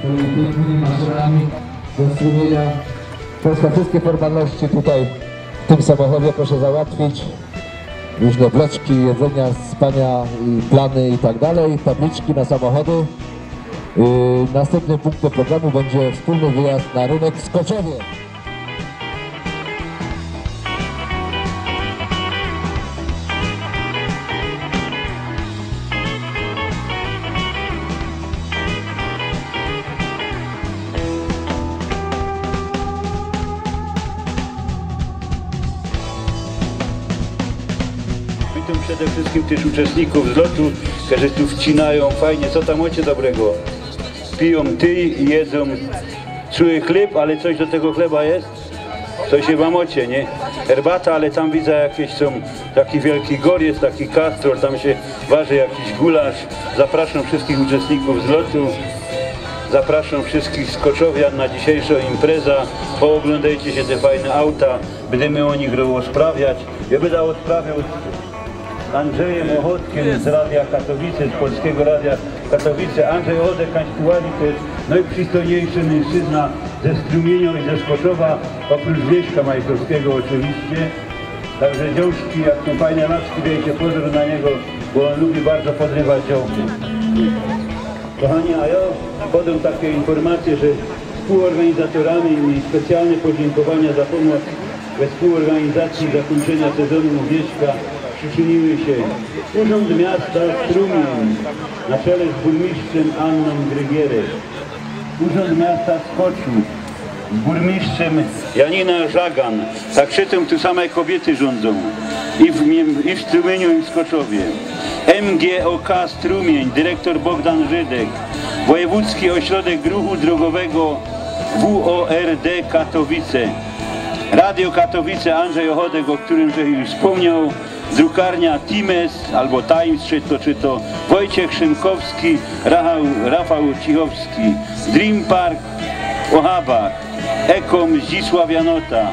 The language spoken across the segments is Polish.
Swoimi pięknymi maszynami do strumienia. Państwa wszystkie formalności tutaj w tym samochodzie proszę załatwić. Różne bloczki, jedzenia, spania, plany i tak dalej. Tabliczki na samochody. Yy, następnym punktem programu będzie wspólny wyjazd na rynek w Skoczowie. Też uczestników zlotu, którzy tu wcinają fajnie. Co tam macie dobrego? Piją ty i jedzą czuły chleb, ale coś do tego chleba jest? Coś chyba macie, nie? Herbata, ale tam widzę jakieś są, taki wielki gor jest, taki kastrol, tam się waży jakiś gulasz. Zapraszam wszystkich uczestników zlotu. Zapraszam wszystkich skoczowian na dzisiejszą imprezę. Pooglądajcie się te fajne auta. Będziemy o nich rozprawiać. Ja będę odprawiał z Andrzejem Ochotkiem z Radia Katowice, z Polskiego Radia Katowice. Andrzej Ochotę Kańsztułali to jest najprzystojniejszy mężczyzna ze Strumienia i ze Skoczowa, oprócz Wieśka Majkowskiego oczywiście. Także działki, jak są fajne laski, dajcie pozdro na niego, bo on lubi bardzo podrywać działki. Kochani, a ja podam takie informacje, że współorganizatorami i specjalne podziękowania za pomoc we współorganizacji zakończenia sezonu Wieśka przyczyniły się Urząd Miasta Strumień na czele z burmistrzem Anną Grygierek, Urząd Miasta Skoczów z burmistrzem Janina Żagan. Tak przytem tu same kobiety rządzą. I w, i w Strumieniu i w Skoczowie. MGOK Strumień, dyrektor Bogdan Żydek, Wojewódzki Ośrodek Ruchu Drogowego WORD Katowice, Radio Katowice Andrzej Ochodek, o którym już wspomniał, drukarnia Times albo Times, czy to, czy to Wojciech Szynkowski, Rafał, Rafał Cichowski, Dream Park Ekom Zdzisław Janota,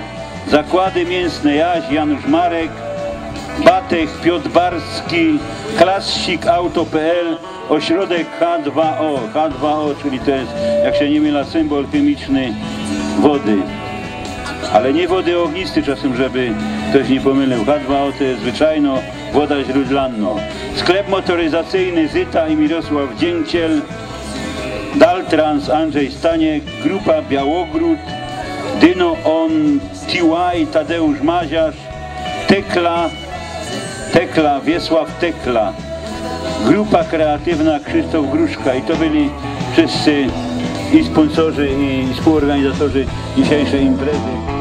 Zakłady Mięsne Jaś Janusz Marek, Batek Piotr Barski, Klassik Auto.pl, ośrodek H2O, H2O, czyli to jest, jak się nie mylę, symbol chemiczny wody ale nie wody ognisty czasem, żeby ktoś nie pomylił. H2O to jest zwyczajno woda źródlanna. Sklep motoryzacyjny Zyta i Mirosław Dzięciel, Daltrans Andrzej Staniek, Grupa Białogród, Dyno On TY Tadeusz Maziarz, Tekla, Tekla, Wiesław Tekla, Grupa Kreatywna Krzysztof Gruszka i to byli wszyscy i sponsorzy i współorganizatorzy dzisiejszej imprezy.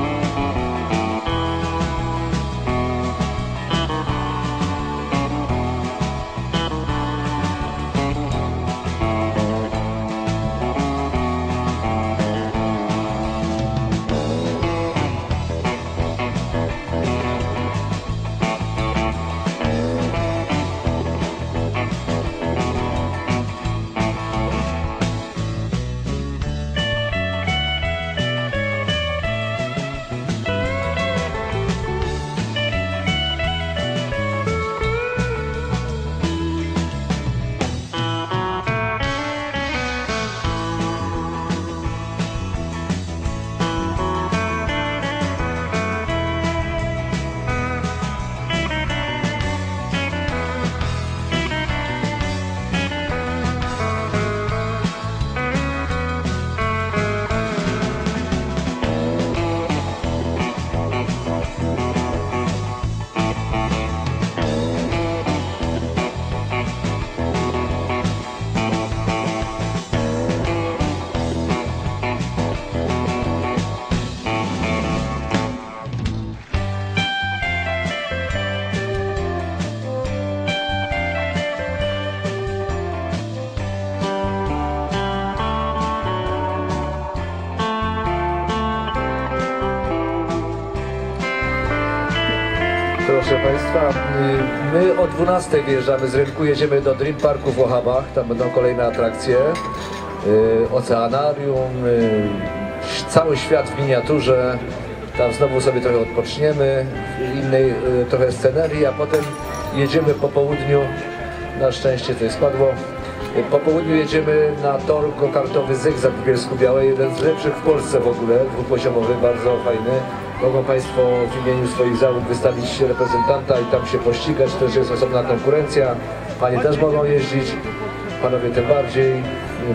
O 12 wjeżdżamy z rynku, jedziemy do Dream Parku w Łochawach, tam będą kolejne atrakcje, y, oceanarium, y, cały świat w miniaturze, tam znowu sobie trochę odpoczniemy, w innej y, trochę scenerii, a potem jedziemy po południu, na szczęście coś spadło. Po południu jedziemy na tor go-kartowy Zygzak w Bielsku Białej, jeden z lepszych w Polsce w ogóle, dwupoziomowy, bardzo fajny. Mogą Państwo w imieniu swoich załóg wystawić reprezentanta i tam się pościgać, też jest osobna konkurencja. Panie też mogą jeździć, panowie tym bardziej.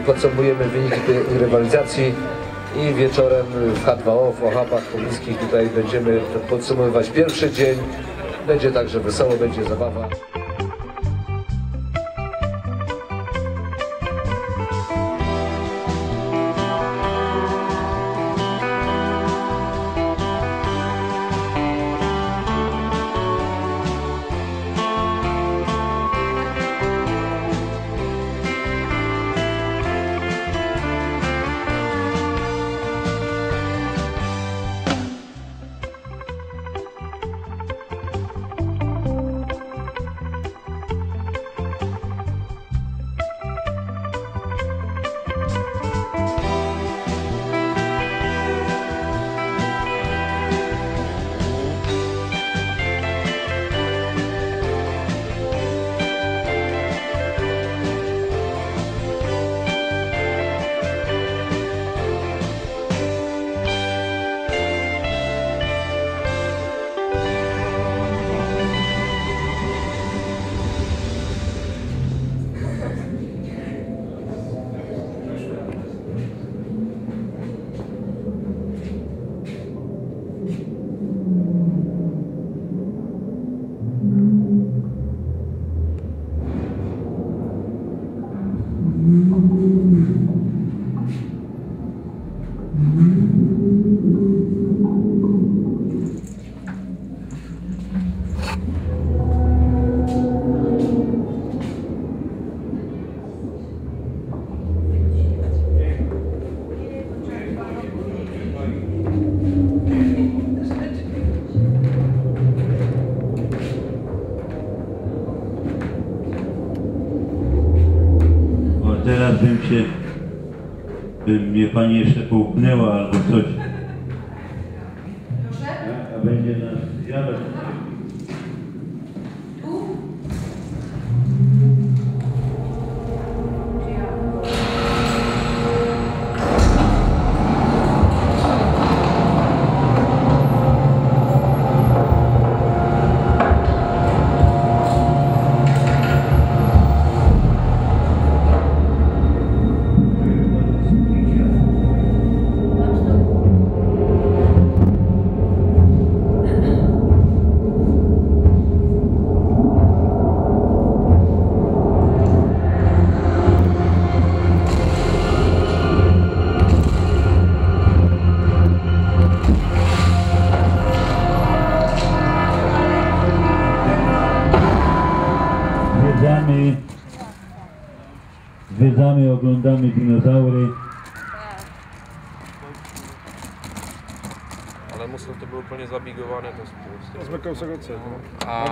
Podsumujemy wyniki tej rywalizacji i wieczorem w H2O, w Ochapach Pobliskich tutaj będziemy podsumowywać pierwszy dzień. Będzie także wesoło, będzie zabawa. nije še poukneva ali to će. Zwiedzamy, oglądamy dinozaury. Ale mocno to było plně zabígované, to spolu. Zmykał se roce. A,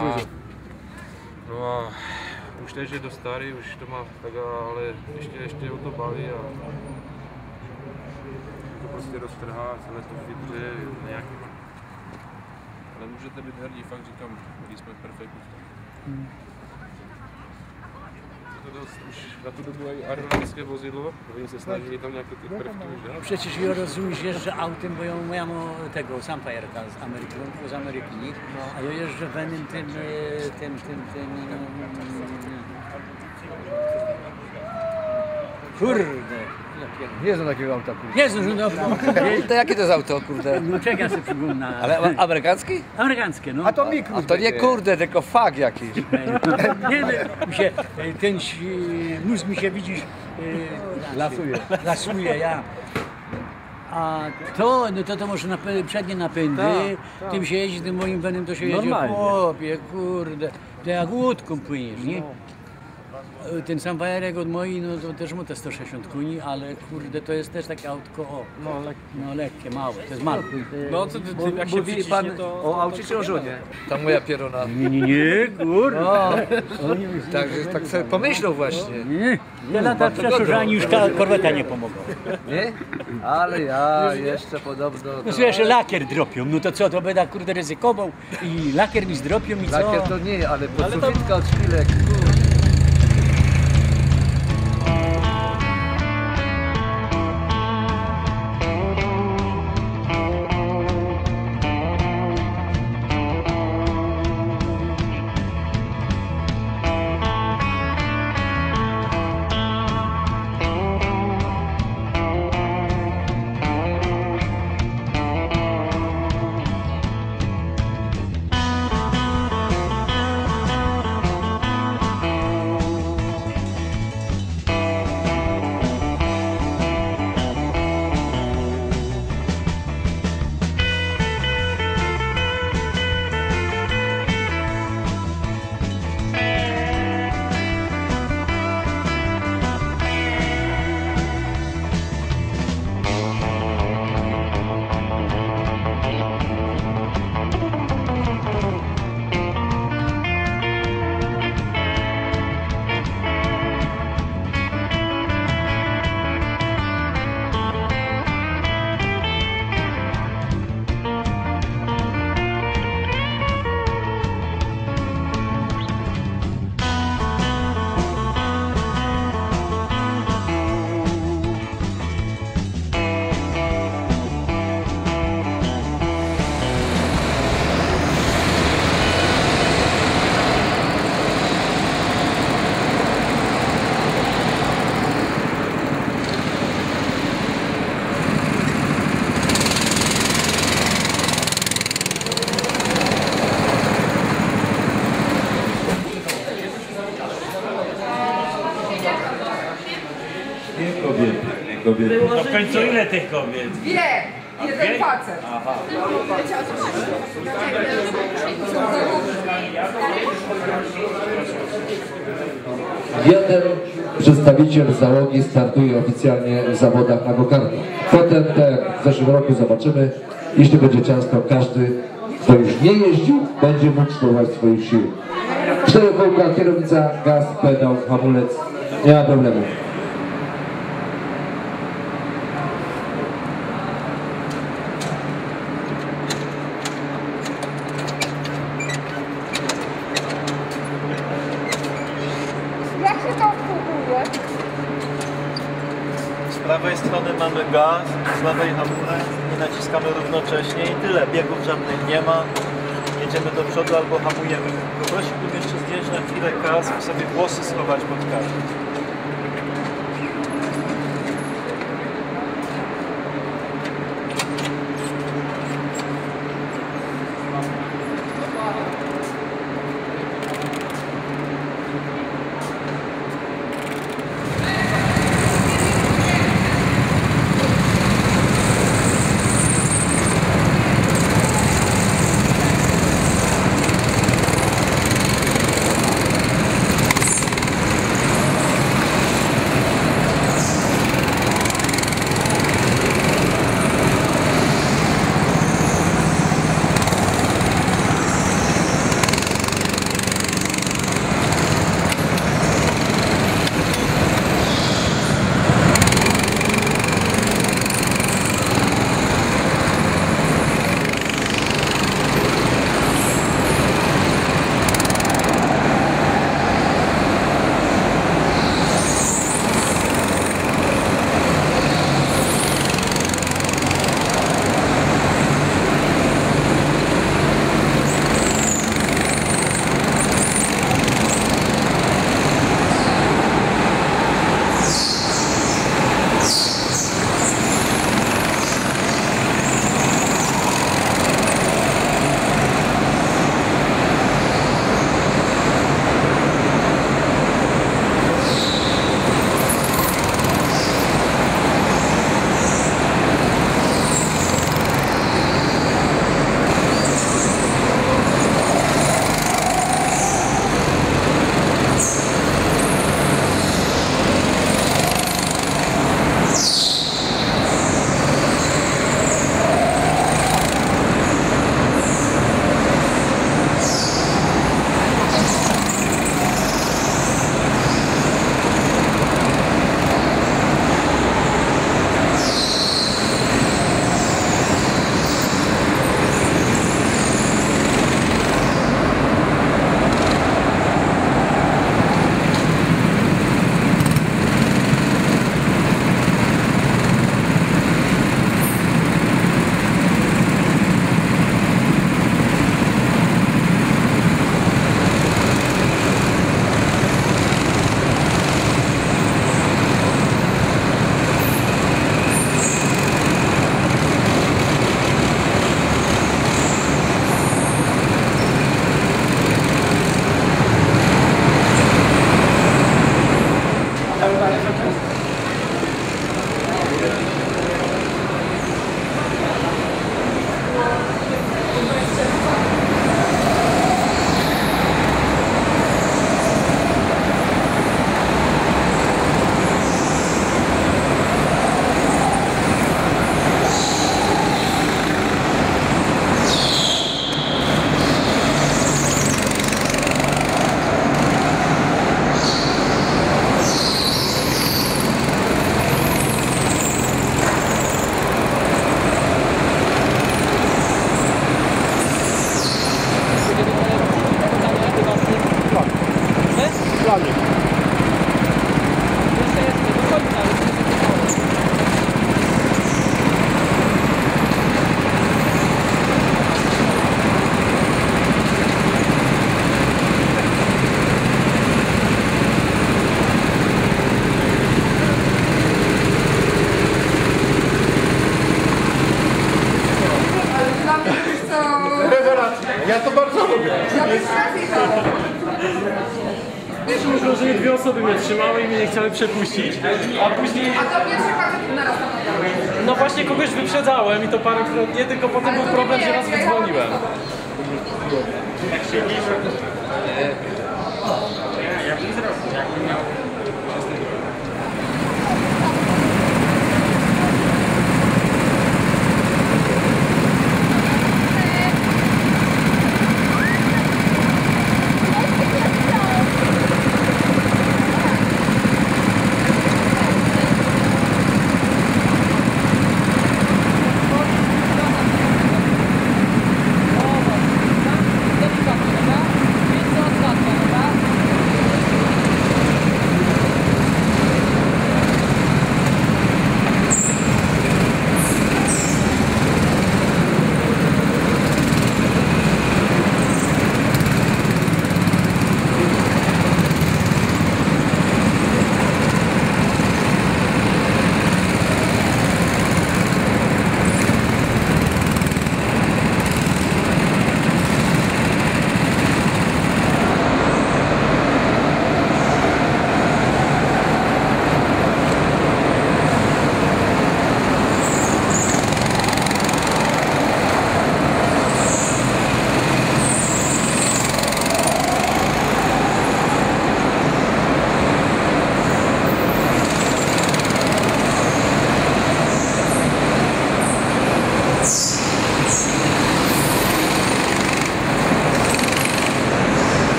no a už teď je dost starý, už to má tak, ale ještě, ještě ho to baví a to prostě roztrhá, celé to chytře, nějak. Ale můžete být hrdí, fakt říkám, byli jsme perfektní v tom. Na tu dobu i aerodynamické vozidlo, oni se snažili tam nějaké ty prvky už dát. Przecież ja rozumiesz, jeżdżę autem, bo ja mam tego sam fajerka z Ameryki, z Ameryki, a ja jeżdżę wenem tym, e, tym, tym, tym, mm, kurde, ja pierdolę. Nie znam takiego auta, kurde. Jezu, no dobra, To jakie to jest auto, kurde? no czekaj, ja sobie przypomnę. Ale a- amerykański? Amerykańskie, no. A to mikro. A to nie kurde, tylko fag jakiś. Nie wiem, mi się, e, ten ś- mózg mi się widzisz e, Lasuje. lasuje, ja. A to, no to to może napę- przednie napędy, tym się jeździ, tym moim wenem to się jedzie, Normalnie. chłopie, kurde, to jak łódką płyniesz, nie? Ten sam bajerek od mojej, no to też mu te 160 koni, ale kurde, to jest też takie autko, o, No, lekko. no lekkie, małe, to jest małe. No, to, to, to, jak się Mówi pan to... o aucie czy o żonie? Ta moja pierona. Nie, nie, nie, kurde. O, tak, tak sobie pomyślał właśnie. Nie, te lata przeszło, że ani już korweta nie pomogą. Nie? Ale ja jeszcze podobno... No To... słyszę, lakier dropią, no to co, to będę kurde ryzykował i lakier mi zdropią i co? Lakier to nie, ale podsufitka od szpilek. kurde. Kobiety, kobiety. To w końcu ile tych kobiet? Dwie! Jeden facet. Jeden przedstawiciel załogi startuje oficjalnie w zawodach na gokartach. Potem, tak jak w zeszłym roku, zobaczymy, jeśli będzie czas, to każdy, kto już nie jeździł, będzie mógł spróbować swoich sił. Cztery kółka, kierownica, gaz, pedał, hamulec, nie ma problemu. Jak się to próbuje? Prawej strony mamy gaz, z lewej hamulec i naciskamy równocześnie i tyle. Biegów żadnych nie ma. Jedziemy do przodu albo hamujemy. Poprosiłbym jeszcze zdjąć na chwilę kask sobie włosy schować pod kask. Pierwszy myślą, że dwie osoby mnie trzymały i mnie nie chciały przepuścić. A później... A to pierwszy facet naraz No właśnie kogoś wyprzedzałem i to parokrotnie, tylko potem był problem, że raz wydzwoniłem. Jak się bliżej... Ja bym zrobił, jakbym miał...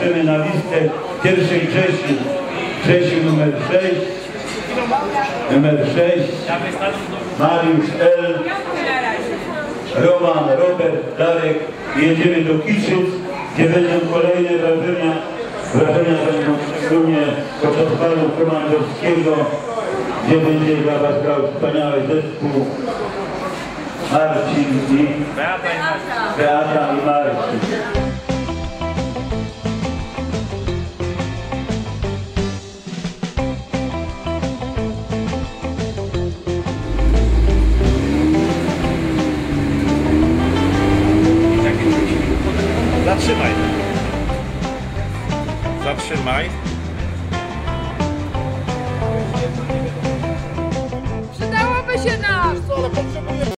Patrzymy na listę pierwszej Grzesi. Grzesi numer 6. Numer 6. Mariusz L. Roman, Robert, Darek. Jedziemy do Kiszyc, gdzie będą kolejne wrażenia. Wrażenia będą szczególnie podczas balu komandorskiego, gdzie będzie dla Was grał wspaniały zespół. Marcin i Beata i Marcin. Zatrzymaj. Zatrzymaj. Przydałoby się nam!